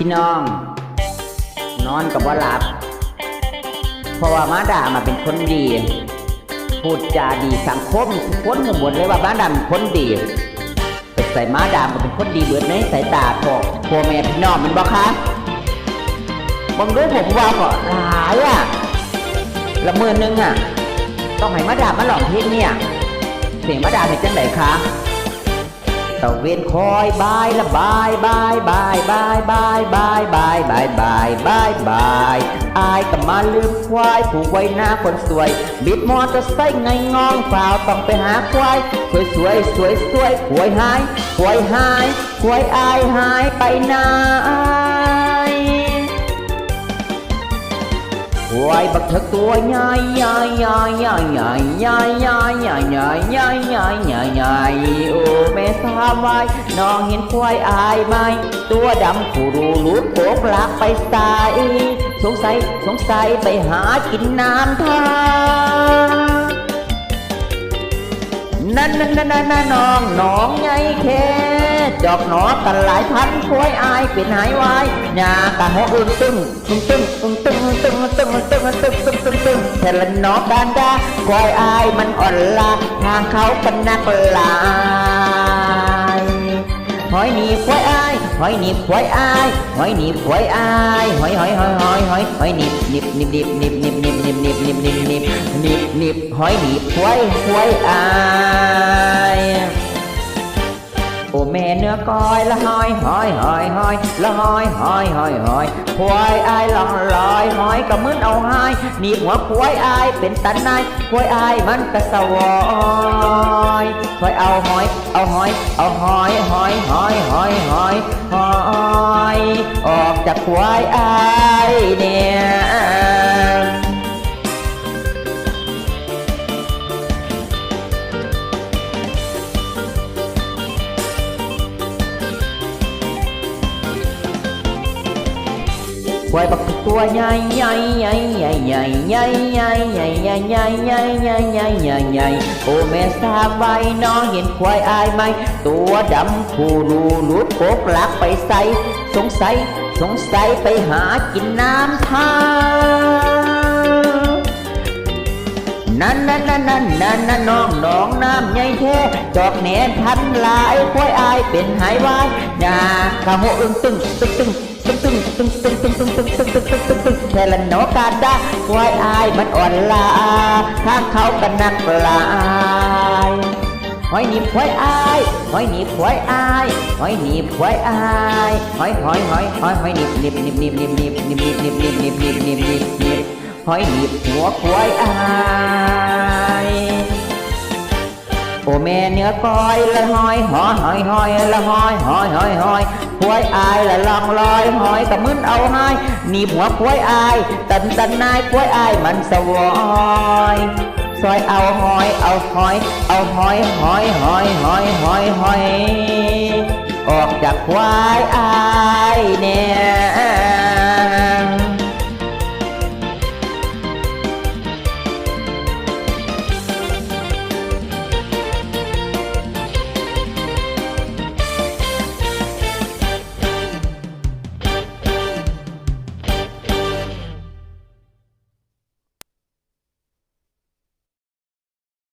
พี่น้อง นอนกับว่าหลับ เพราะว่ามาดามาเป็นคนดี พูดจาดีสังคมทุกคนหมดเลยว่ามาดาเป็นคนดีแต่ใส่มาดามก็เป็นคนดีเบิดในสายตาของพ่อแม่พี่น้องมันบ่คะบางด้ผมว่าก็หลายอะละเมือนึงอะ ต้องให้มาดามมาหลองเพลงเนี่ย เสียงมาดามเป็นจังไดคะ ตะเวนคอยบายละบายบายบายบายบายบายบายบายบายบายบายอายก็มาลืมควายผูกไว้หน้าคนสวย บิดมอเตอร์ไซค์ไงงองเปล่าต้องไปหาควาย สวยสวยสวยสวยหวยหายหวยหายหวยอายหายไปไหน วายบักเถกตัวใหญ่ใหญ่ใหญ่ใหญ่ใหญ่ใหญ่ใหญ่ใหญ่ใหญ่ใหญ่ใหญ่ใหญ่ใหญ่โอ้แม่สาวไว้น้องเห็นควายอายไหมตัวดำผู้รูรูดโกกลักไปใส่สงสัยสงสัยไปหากินน้ำทานั่นนั่นนั่นนั่นนั่นน้องน้องไงแค่ จอกหนอกันหลายพันควยอายเป็นหายวายหญ้ากะหัวอึ้งตึ้งตึ้งตึ้งตึ้งตึ้งตึ้งตึ้งตึ้งตึ้งตึ้งตึ้งตึ้งแต่ละหนอกด้านดาควยอายมันอ่อนลาทางเขาเป็นนักลายหอยหนีบควายอายหอยหนีบควายอายหอยหนีบควายอายหอยหอยหอยหอยหอยหอยนีบหนีบหนีบหนีบหนีบหนีบหนีบหนีบหนีบหนีบหนีบหนีบหนีบหนีบหอยหนีบควายควายอาย ô mẹ nữa coi là hỏi hỏi hỏi hỏi là hỏi hỏi hỏi hỏi quay ai lòng lòi hỏi cả mướn ông hai niệm หัวควายอายเป็นตันนายควายอายมันก็สวอยคอยเอาหอย เอาหอย เอาหอยหอยหอยหอยหอยหอยออกจากควายอายเนี่ย ควายบักตัวใหญ่ใหญ่ใหญ่ใหญ่ใหญ่ใหญ่ใหญ่ใหญ่ใหญ่ใหญ่ใหญ่ใหญ่ใหญ่ใหญ่ใหญ่โอ้แม่ทราบใบน้องเห็นควายอายไหม ตัวดำผู้รูรูดโกกลักไปใส่สงสัย สงสัยไปหากินน้ำท่า นั่นนั่นนั่นนั่นนั่นนั่นน้องน้องน้ำใหญ่แท้จอกแหนพันหลายควายอายเป็นหายวายหน้าข้าหัวอึ้งตึ้งตึ้งตึ้งตึ้งตึ้งตึ้งตึ้งตึ้งตึ้งตึ้งตึ้งตึ้งตึ้งตึ้งตึ้งแค่ละนอกาดาควายอายมันอ่อนลาทางเขากันนักลายหอยหนีบควายอายหอยหนีบควายอายหอยหนีบควายอายหอยหอยหอยหอยหอยหนีบหนีบหนีบหนีบหนีบหนีบหนีบหนีบ หอยหนีบหัวควายอายโอแม่เนื้อก้อยละหอยหอยหอยหอยละหอยหอยหอยหอยควายอายละลองลอยหอยกับมึนเอาให้หนีบหัวควายอายตันตันนายควายอายมันสวอยซอยเอาหอย เอาหอย เอาหอยหอยหอยหอยหอยหอยออกจากควายอายเนี่ย